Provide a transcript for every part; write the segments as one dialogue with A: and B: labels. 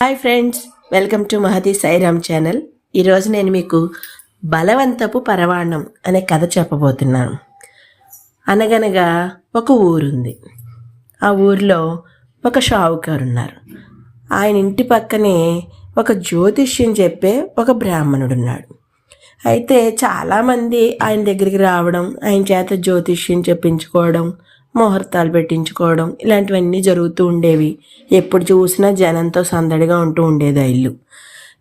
A: Hi friends welcome to Mahathi Sairam channel. ఈరోజు నేను మీకు బలవంతపు పరవాణం అనే కథ చెప్పబోతున్నాను. అనగనగా ఒక ఊరుంది. ఆ ఊరిలో ఒక షావుకారు ఉన్నారు ఆయన ఇంటి పక్కనే ఒక జ్యోతిష్యం చెప్పే ఒక బ్రాహ్మణుడు ఉన్నాడు అయితే చాలామంది ఆయన దగ్గరికి రావడం ఆయన చేత జ్యోతిష్యం చెప్పించుకోవడం ముహూర్తాలు పెట్టించుకోవడం ఇలాంటివన్నీ జరుగుతూ ఉండేవి. ఎప్పుడు చూసినా జనంతో సందడిగా ఉంటూ ఉండేది ఆ ఇల్లు.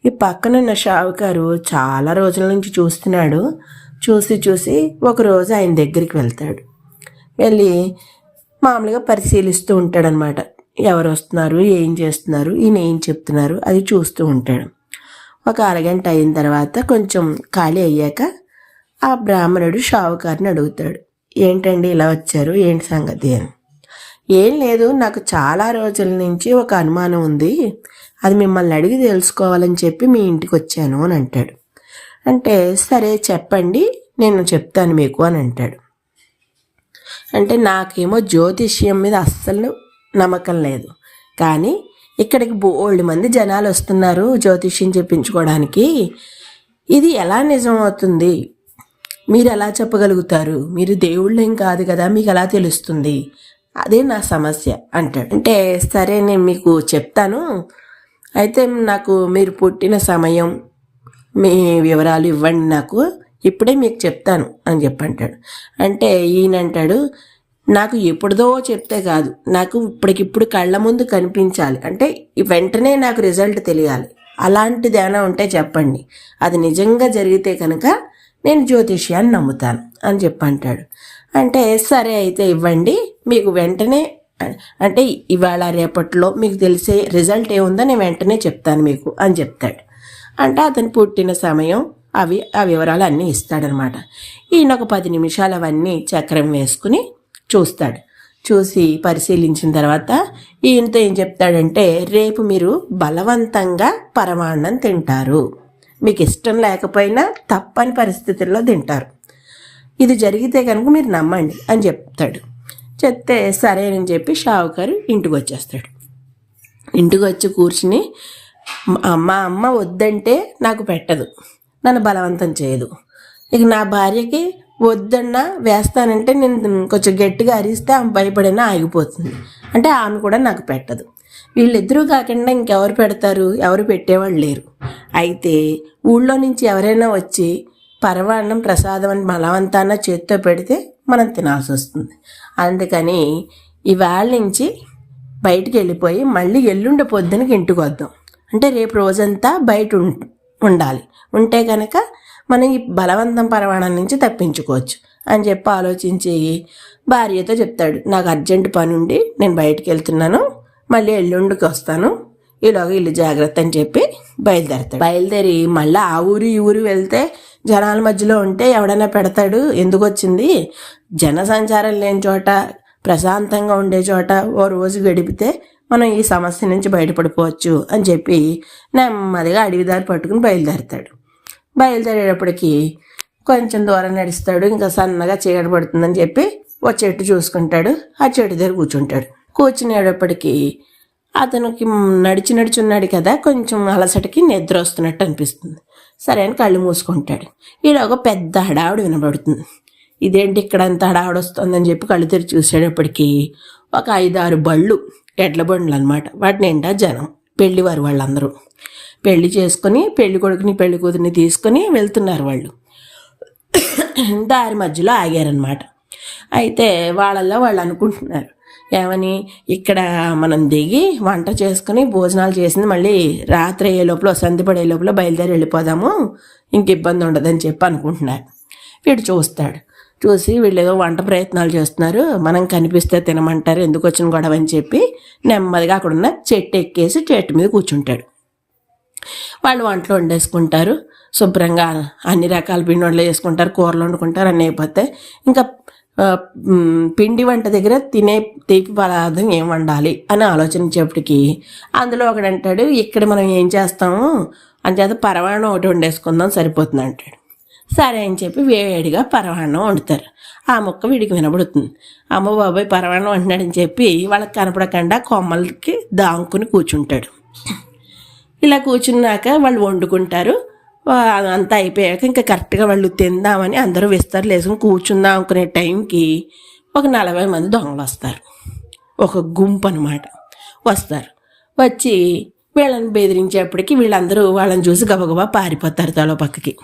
A: ఈ పక్కనున్న షావుకారు చాలా రోజుల నుంచి చూస్తున్నాడు. చూసి చూసి ఒకరోజు ఆయన దగ్గరికి వెళ్తాడు. వెళ్ళి మామూలుగా పరిశీలిస్తూ ఉంటాడనమాట. ఎవరు వస్తున్నారు? ఏం చేస్తున్నారు? ఈయన ఏం చెప్తున్నారు? అది చూస్తూ ఉంటాడు. ఒక అరగంట అయిన తర్వాత కొంచెం ఖాళీ అయ్యాక ఆ బ్రాహ్మణుడు షావుకారిని అడుగుతాడు. ఏంటండి ఇలా వచ్చారు? ఏంటి సంగతి అని. ఏం లేదు నాకు చాలా రోజుల నుంచి ఒక అనుమానం ఉంది. అది మిమ్మల్ని అడిగి తెలుసుకోవాలని చెప్పి మీ ఇంటికి వచ్చాను అని అంటాడు. అంటే సరే చెప్పండి నేను చెప్తాను మీకు అని అంటాడు. అంటే నాకేమో జ్యోతిష్యం మీద అస్సలు నమ్మకం లేదు. కానీ ఇక్కడికి బోల్డ్ మంది జనాలు వస్తున్నారు జ్యోతిష్యం చెప్పించుకోవడానికి. ఇది ఎలా నిజం అవుతుంది మీరు ఎలా చెప్పగలుగుతారు? మీరు దేవుళ్ళేం కాదు కదా మీకు ఎలా తెలుస్తుంది. అదే నా సమస్య అంటాడు. అంటే సరే నేను మీకు చెప్తాను. అయితే నాకు మీరు పుట్టిన సమయం మీ వివరాలు ఇవ్వండి నాకు. ఇప్పుడే మీకు చెప్తాను అని చెప్పంటాడు. అంటే ఈయన అంటాడు నాకు ఎప్పుడుదో చెప్తే కాదు. నాకు ఇప్పటికిప్పుడు కళ్ళ ముందు కనిపించాలి. అంటే వెంటనే నాకు రిజల్ట్ తెలియాలి. అలాంటిది ఏమైనా ఉంటే చెప్పండి. అది నిజంగా జరిగితే కనుక నేను జ్యోతిష్యాన్ని నమ్ముతాను అని చెప్పి అంటాడు అంటే సరే అయితే ఇవ్వండి మీకు వెంటనే అంటే ఇవాళ రేపట్లో మీకు తెలిసే రిజల్ట్ ఏముందో నేను వెంటనే చెప్తాను మీకు అని చెప్తాడు. అంటే అతను పుట్టిన సమయం అవి ఆ వివరాలు అన్నీ ఇస్తాడనమాట. ఈయన ఒక పది నిమిషాలు అవన్నీ చక్రం వేసుకుని చూస్తాడు. చూసి పరిశీలించిన తర్వాత ఈయనతో ఏం చెప్తాడంటే రేపు మీరు బలవంతంగా పరమాన్నం తింటారు. మీకు ఇష్టం లేకపోయినా తప్పని పరిస్థితుల్లో తింటారు. ఇది జరిగితే కనుక మీరు నమ్మండి అని చెప్తాడు. చెప్తే సరేనని చెప్పి షావుకారు ఇంటికి వచ్చేస్తాడు ఇంటికి వచ్చి కూర్చుని మా అమ్మ వద్దంటే నాకు పెట్టదు. నన్ను బలవంతం చేయదు. ఇక నా భార్యకి వద్దన్నా వేస్తానంటే నేను కొంచెం గట్టిగా అరిస్తే ఆమె భయపడినా ఆగిపోతుంది. అంటే ఆమె కూడా నాకు పెట్టదు. వీళ్ళిద్దరూ కాకుండా ఇంకెవరు పెడతారు? ఎవరు పెట్టేవాళ్ళు లేరు. అయితే ఊళ్ళో నుంచి ఎవరైనా వచ్చి పరవాన్నం ప్రసాదం అని బలవంతాన చేత్తో పెడితే మనం తినాల్సి వస్తుంది. అందుకని ఇవాళ నుంచి బయటికి వెళ్ళిపోయి మళ్ళీ ఎల్లుండి పొద్దునకి ఇంటికి వద్దాం. అంటే రేపు రోజంతా బయట ఉండాలి. ఉంటే కనుక మనం ఈ బలవంతం పరవాణం నుంచి తప్పించుకోవచ్చు అని చెప్పి ఆలోచించి భార్యతో చెప్తాడు. నాకు అర్జెంట్ పని ఉండి నేను బయటికి వెళ్తున్నాను. మళ్ళీ ఎల్లుండికి వస్తాను. ఈలోగా ఇల్లు జాగ్రత్త అని చెప్పి బయలుదేరతాడు. బయలుదేరి మళ్ళీ ఆ ఊరు ఈ ఊరు వెళ్తే జనాల మధ్యలో ఉంటే ఎవడైనా పెడతాడు? ఎందుకు వచ్చింది? జన సంచారం లేని చోట ప్రశాంతంగా ఉండే చోట ఓ రోజు గడిపితే మనం ఈ సమస్య నుంచి బయటపడిపోవచ్చు అని చెప్పి నెమ్మదిగా అడవిదారి పట్టుకుని బయలుదేరతాడు. బయలుదేరేటప్పటికి కొంచెం దూరం నడుస్తాడు. ఇంకా సన్నగా చీకటి పడుతుందని చెప్పి ఓ చెట్టు చూసుకుంటాడు. ఆ చెట్టు దగ్గర కూర్చుంటాడు. కూర్చునేటప్పటికీ అతనికి నడిచి నడుచున్నాడు కదా కొంచెం అలసటకి నిద్ర వస్తున్నట్టు అనిపిస్తుంది. సరే అని కళ్ళు మూసుకుంటాడు. ఈడ ఒక పెద్ద హడావుడు వినబడుతుంది. ఇదేంటి ఇక్కడ అంత హడావుడు వస్తుందని చెప్పి కళ్ళు తెరిచి చూసేటప్పటికీ ఒక ఐదారు బళ్ళు ఎడ్ల బండ్లు అనమాట వాటి నిండా జనం పెళ్ళివారు వాళ్ళందరూ. పెళ్ళి చేసుకొని పెళ్ళి కొడుకుని పెళ్ళి కూతురిని తీసుకొని వెళ్తున్నారు వాళ్ళు. దారి మధ్యలో ఆగారనమాట అయితే వాళ్ళల్లో వాళ్ళు అనుకుంటున్నారు. ఏమని ఇక్కడ మనం దిగి వంట చేసుకుని భోజనాలు చేసింది మళ్ళీ రాత్రి అయ్యే లోపల సంధి పడే లోపల బయలుదేరి వెళ్ళిపోదాము. ఇంక ఇబ్బంది ఉండదని చెప్పి అనుకుంటున్నాడు వీడు చూస్తాడు. చూసి వీళ్ళు ఏదో వంట ప్రయత్నాలు చేస్తున్నారు. మనం కనిపిస్తే తినమంటారు ఎందుకు వచ్చిన గొడవ అని చెప్పి నెమ్మదిగా అక్కడున్న చెట్టు ఎక్కేసి చెట్టు మీద కూర్చుంటాడు. వాళ్ళు వంటలు వండేసుకుంటారు. శుభ్రంగా అన్ని రకాల పిండి వంటలు చేసుకుంటారు కూరలు వండుకుంటారు అన్నీ అయిపోతే ఇంకా పిండి వంట దగ్గర తినే తీపి పదార్థం ఏం వండాలి అని ఆలోచించేప్పటికి అందులో ఒకడంటాడు ఇక్కడ మనం ఏం చేస్తాము? అంచేత పరవాణం ఒకటి వండేసుకుందాం సరిపోతుంది అంటాడు. సరే అని చెప్పి వేడిగా పరవాణం వండుతారు. ఆ ముక్క వీడికి వినబడుతుంది. అమ్మ బాబాయ్ పరవాణం వండినాడని చెప్పి వాళ్ళకి కనపడకుండా కొమ్మలకి దాంకుని కూర్చుంటాడు. ఇలా కూర్చున్నాక వాళ్ళు వండుకుంటారు. అంతా అయిపోయాక ఇంకా కరెక్ట్గా వాళ్ళు తిందామని అందరూ విస్తరలు వేసుకుని కూర్చుందాం అనుకునే టైంకి ఒక నలభై మంది దొంగలు వస్తారు. ఒక గుంపు అనమాట వస్తారు. వచ్చి వీళ్ళని బెదిరించేప్పటికి వీళ్ళందరూ వాళ్ళని చూసి గబగబా పారిపోతారు తలో పక్కకి.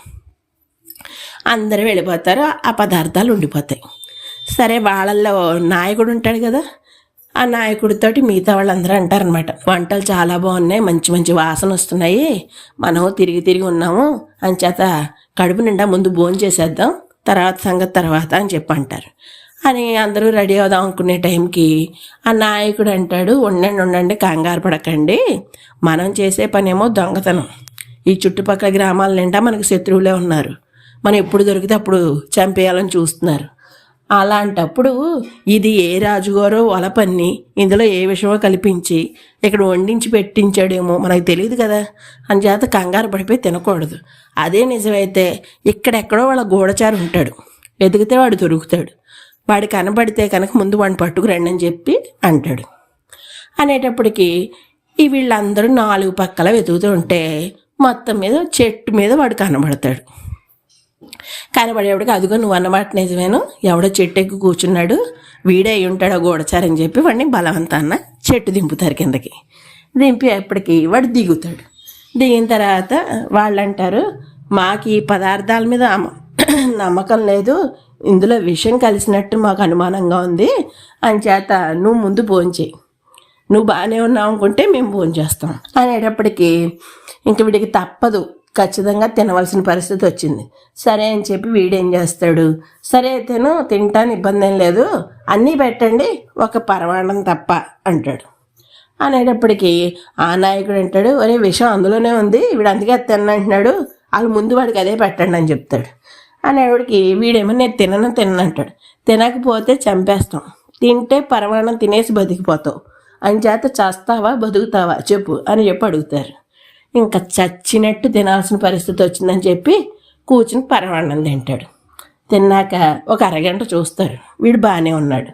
A: అందరూ వెళ్ళిపోతారు. ఆ పదార్థాలు ఉండిపోతాయి. సరే వాళ్ళల్లో నాయకుడు ఉంటాడు కదా ఆ నాయకుడితోటి మిగతా వాళ్ళందరూ అంటారనమాట వంటలు చాలా బాగున్నాయి మంచి మంచి వాసన వస్తున్నాయి. మనం తిరిగి తిరిగి ఉన్నాము. అంచేత చేత కడుపు నిండా ముందు భోజనం చేసేద్దాం తర్వాత సంగతి తర్వాత అని చెప్పి అంటారు. అని అందరూ రెడీ అవుదాం అనుకునే టైంకి ఆ నాయకుడు అంటాడు ఉండండి ఉండండి కంగారు పడకండి. మనం చేసే పనేమో దొంగతనం. ఈ చుట్టుపక్కల గ్రామాల నిండా మనకు శత్రువులే ఉన్నారు. మనం ఎప్పుడు దొరికితే అప్పుడు చంపేయాలని చూస్తున్నారు. అలాంటప్పుడు ఇది ఏ రాజుగారో వలపన్ని ఇందులో ఏ విషయమో కల్పించి ఇక్కడ వండించి పెట్టించాడేమో మనకు తెలియదు కదా. అని చేత కంగారు పడిపోయి తినకూడదు. అదే నిజమైతే ఇక్కడెక్కడో వాళ్ళ గూఢచారు ఉంటాడు. వెతికితే వాడు దొరుకుతాడు. వాడు కనబడితే కనుక ముందు వాడిని పట్టుకురండి అని చెప్పి అంటాడు. అనేటప్పటికి ఈ వీళ్ళందరూ నాలుగు పక్కల వెతుకుతూ ఉంటే మొత్తం మీద చెట్టు మీద వాడు కనబడతాడు. కనబడేవాడికి అదిగో నువ్వు అన్నమాట నిజమేను. ఎవడో చెట్టు ఎక్కి కూర్చున్నాడు. వీడే అయి ఉంటాడో గోడచారని చెప్పి వాడిని బలవంతాన్న చెట్టు దింపుతారు కిందకి. దింపి అప్పటికి వాడు దిగుతాడు. దిగిన తర్వాత వాళ్ళు అంటారు మాకు ఈ పదార్థాల మీద నమ్మకం లేదు. ఇందులో విషయం కలిసినట్టు మాకు అనుమానంగా ఉంది. అని చేత నువ్వు ముందు భోంచేయి నువ్వు బాగానే ఉన్నావు అనుకుంటే మేము భోజనం చేస్తాం. అనేటప్పటికీ ఇంక వీడికి తప్పదు. ఖచ్చితంగా తినవలసిన పరిస్థితి వచ్చింది. సరే అని చెప్పి వీడేం చేస్తాడు? సరే అయితేను తింటాను ఇబ్బంది ఏం లేదు. అన్నీ పెట్టండి ఒక పరమాణం తప్ప అంటాడు. అనేటప్పటికీ ఆ నాయకుడు అంటాడు ఒరే విషయం అందులోనే ఉంది వీడు అందుకే అది తిన్నంటున్నాడు వాళ్ళు ముందు వాడికి అదే పెట్టండి అని చెప్తాడు. అనేవాడికి వీడేమో నేను తినను తినను అంటాడు. తినకపోతే చంపేస్తాం. తింటే పరమాణం తినేసి బతికిపోతావు. అని చేత చేస్తావా బతుకుతావా చెప్పు అని చెప్పి అడుగుతారు. ఇంకా చచ్చినట్టు తినాల్సిన పరిస్థితి వచ్చిందని చెప్పి కూర్చుని పరమాన్నం తింటాడు. తిన్నాక ఒక అరగంట చూస్తారు. వీడు బాగానే ఉన్నాడు.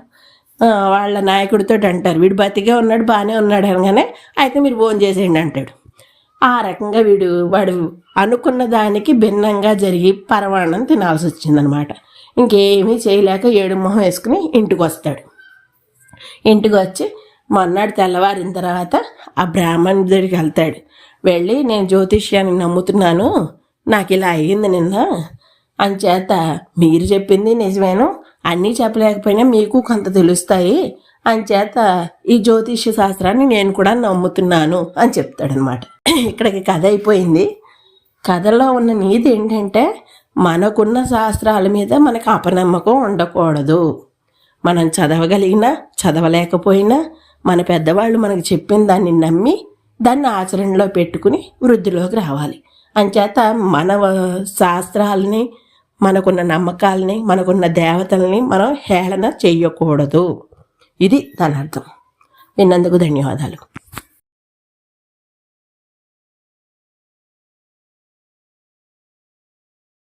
A: వాళ్ళ నాయకుడితో అంటారు. వీడు బతికే ఉన్నాడు బాగానే ఉన్నాడు అనగానే అయితే మీరు ఫోన్ చేసేయండి అంటాడు. ఆ రకంగా వీడు వాడు అనుకున్న దానికి భిన్నంగా జరిగి పరమాన్నం తినాల్సి వచ్చిందనమాట. ఇంకేమీ చేయలేక ఏడు మొహం వేసుకుని ఇంటికి వస్తాడు. ఇంటికి వచ్చి మొన్నటి తెల్లవారిన తర్వాత ఆ బ్రాహ్మణుడికి వెళ్తాడు. వెళ్ళి నేను జ్యోతిష్యాన్ని నమ్ముతున్నాను. నాకు ఇలా అయ్యింది నిన్న. అంచేత మీరు చెప్పింది నిజమేను. అన్నీ చెప్పలేకపోయినా మీకు కొంత తెలుస్తాయి. అంచేత ఈ జ్యోతిష్య శాస్త్రాన్ని నేను కూడా నమ్ముతున్నాను అని చెప్తాడనమాట. ఇక్కడికి కథ అయిపోయింది. కథలో ఉన్న నీతి ఏంటంటే మనకున్న శాస్త్రాల మీద మనకు అపనమ్మకం ఉండకూడదు. మనం చదవగలిగినా చదవలేకపోయినా మన పెద్దవాళ్ళు మనకు చెప్పిన దాన్ని నమ్మి దాన్ని ఆచరణలో పెట్టుకుని వృద్ధిలోకి రావాలి. అంచేత మన శాస్త్రాలని మనకున్న నమ్మకాలని మనకున్న దేవతల్ని మనం హేళన చేయకూడదు ఇది దాని అర్థం విన్నందుకు ధన్యవాదాలు.